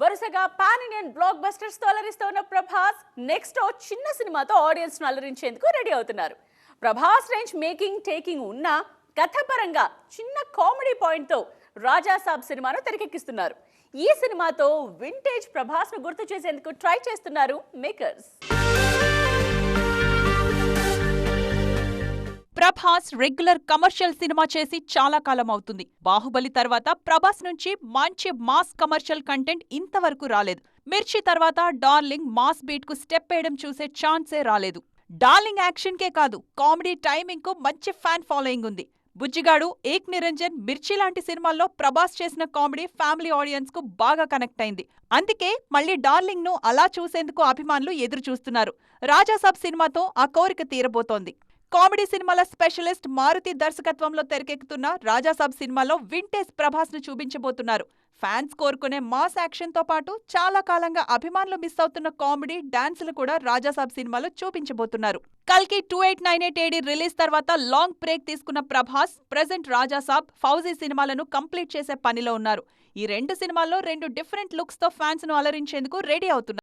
వరుసగా pan Indian block బస్టర్స్తో అలరిస్తూ ఉన్న ప్రభాస్ నెక్స్ట్ ఓ చిన్న సినిమాతో ఆడియన్స్ను అలరించేందుకు రెడీ అవుతున్నారు. ప్రభాస్ రేంజ్ మేకింగ్ టేకింగ్ ఉన్న కథపరంగా చిన్న కామెడీ పాయింట్తో రాజాసాబ్ సినిమాను తెరకెక్కిస్తున్నారు. ఈ సినిమాతో వింటేజ్ ప్రభాస్ను గుర్తు చేసేందుకు ట్రై చేస్తున్నారు మేకర్స్ ప్రభాస్ రెగ్యులర్ కమర్షియల్ సినిమా చేసి చాలా కాలం అవుతుంది. బాహుబలి తర్వాత ప్రభాస్ నుంచి మంచి మాస్ కమర్షియల్ కంటెంట్ ఇంతవరకు రాలేదు. మిర్చి తర్వాత డార్లింగ్ మాస్ బీట్కు స్టెప్ వేయడం చూసే ఛాన్సే రాలేదు. డార్లింగ్ యాక్షన్ కే కాదు కామెడీ టైమింగ్కు మంచి ఫ్యాన్ ఫాలోయింగ్ ఉంది. బుజ్జిగాడు ఏక్ నిరంజన్ మిర్చి లాంటి సినిమాల్లో ప్రభాస్ చేసిన కామెడీ ఫ్యామిలీ ఆడియన్స్కు బాగా కనెక్ట్ అయింది. అందుకే మళ్ళీ డార్లింగ్ను అలా చూసేందుకు అభిమానులు ఎదురు చూస్తున్నారు రాజాసాబ్ సినిమాతో ఆ కోరిక తీరబోతోంది. కామెడీ సినిమాల స్పెషలిస్ట్ మారుతి దర్శకత్వంలో తెరకెక్కుతున్న రాజాసాబ్ సినిమాలో వింటేజ్ ప్రభాస్ను చూపించబోతున్నారు. ఫ్యాన్స్ కోరుకునే మాస్ యాక్షన్తో పాటు చాలా కాలంగా అభిమానులు మిస్ అవుతున్న కామెడీ డాన్సులు కూడా రాజాసాబ్ సినిమాలో చూపించబోతున్నారు. కల్కి two eight nine eight AD release తర్వాత లాంగ్ బ్రేక్ తీసుకున్న ప్రభాస్ ప్రజెంట్ రాజాసాబ్ ఫౌజీ సినిమాలను కంప్లీట్ చేసే పనిలో ఉన్నారు. ఈ రెండు సినిమాల్లో రెండు డిఫరెంట్ లుక్స్తో ఫ్యాన్స్ను అలరించేందుకు రెడీ అవుతున్నారు.